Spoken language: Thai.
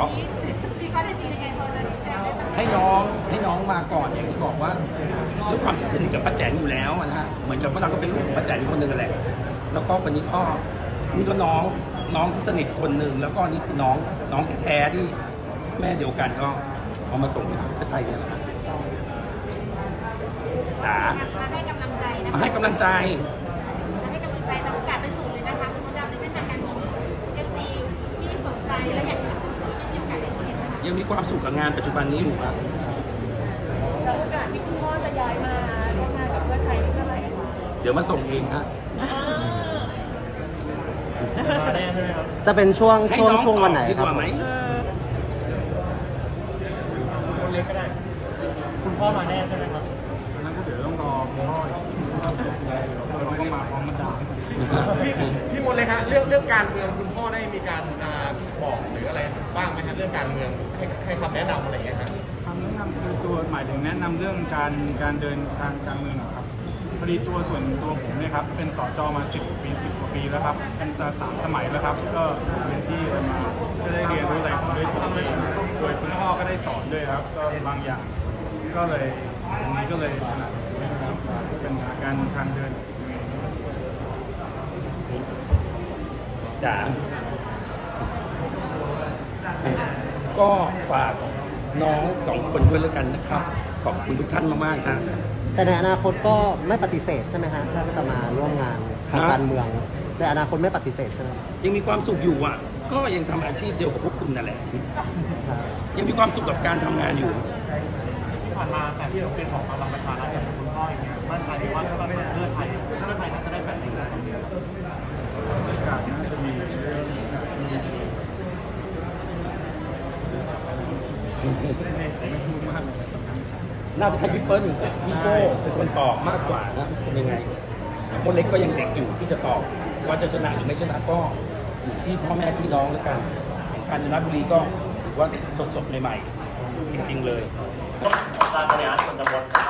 อันนี้พี่ก็ได้ดียังไงพอจะแจ้งได้ไหมให้น้องให้น้องมาก่อนอย่างที่บอกว่าด้วยความที่สนิทกับป้าแจนอยู่แล้วอะนะฮะเหมือนกับว่าเราก็เป็นลูกของป้าแจนคนหนึ่งกันแหละแล้วก็วันนี้ก็นี่ก็น้องน้องที่สนิทคนหนึ่งแล้วก็นี่คือน้องน้องแท้ๆที่แม่เดียวกันก็เอามาส่งที่ประเทศไทยเนี่ยแหละจ๋ามาให้กำลังใจนะมาคะให้กำลังใจ มาให้กำลังใจแต่โยังมีความสุขกับงานปัจจุบันนี้อยู่ครับแล้วโอกาสที่คุณพ่อจะย้ายมาร่วมงานกับเพื่อไทยนี่เมื่อไหร่คะเดี๋ยวมาส่งเองฮะมาแน่ใช่ไหมครับจะเป็นช่วงให้ช่วงน้องช่วงวันไหนตอบดีครักบว่าไหมคนเล็กก็ได้ คุณพ่อมาแน่ใช่ไหมครับนั้นก็เดี๋ยวต้องรอคุณพ่ออีกเราก็มาพร้อมมันดาวพี่พี่มดเลย ฮะเรื่องเรื่องการเมืองคุณพ่อได้มีการอ่าบอกหรืออะไรบ้างไหมฮะเรื่องการเมืองให้ให้คำแนะนำอะไรอย่างเงี้ยฮะคำแนะนำคือตัวหมายถึงแนะนำเรื่องการการเดินทางการเมืองเหรอครับพอดีตัวส่วนตัวผมเนี่ยครับเป็นสจมา10ปี10กว่าปีแล้วครับเป็นสสามสมัยแล้วครับ ก็เป็นที่มาก็ได้เรียนรู้อะไรด้วยตัวเองโดยคุณพ่อก็ได้สอนด้วยครับ ก็บางอย่าง ก็เลยตรงนี้ก็เลยถนัดนะครับเป็นการทางเดิน จ๋าก็ฝากน้องสองคนด้วยแล้วกันนะครับ ขอบคุณทุกท่านมากๆฮะแต่ในอนาคตก็ไม่ปฏิเสธใช่ไหมฮะถ้าจะมาร่วมงานทางฮะการเมืองในอนาคตไม่ปฏิเสธใช่ไหมยังมีความสุขอยู่อะ ก็ยังทำอาชีพเดียวกับพวกคุณนั่นแหละ ยังมีความสุขกับการทำงานอยู่ที่ผ่านมาแต่ที่เราเป็นของพลังประชารัฐกับคุณพ่ออย่างเงี้ยมั่นใจไหมว่าถ้าเราเป็นเพื่อไทยเพื่อไทยน่าจะได้แบบนี้ได้ โอกาสน่าจะมี น่าจะให้พี่เปิ้ลพี่โก้เป็นคนตอบมากกว่านะเป็นยังไงมดเล็กก็ยังเด็กอยู่ที่จะตอบว่าจะชนะหรือไม่ชนะก็อยู่ที่พ่อแม่พี่น้องแล้วกันการชนะบุรีก็ถือว่าสดๆใหม่ๆจริงๆเลยการบริหารส่วนตำบลครับ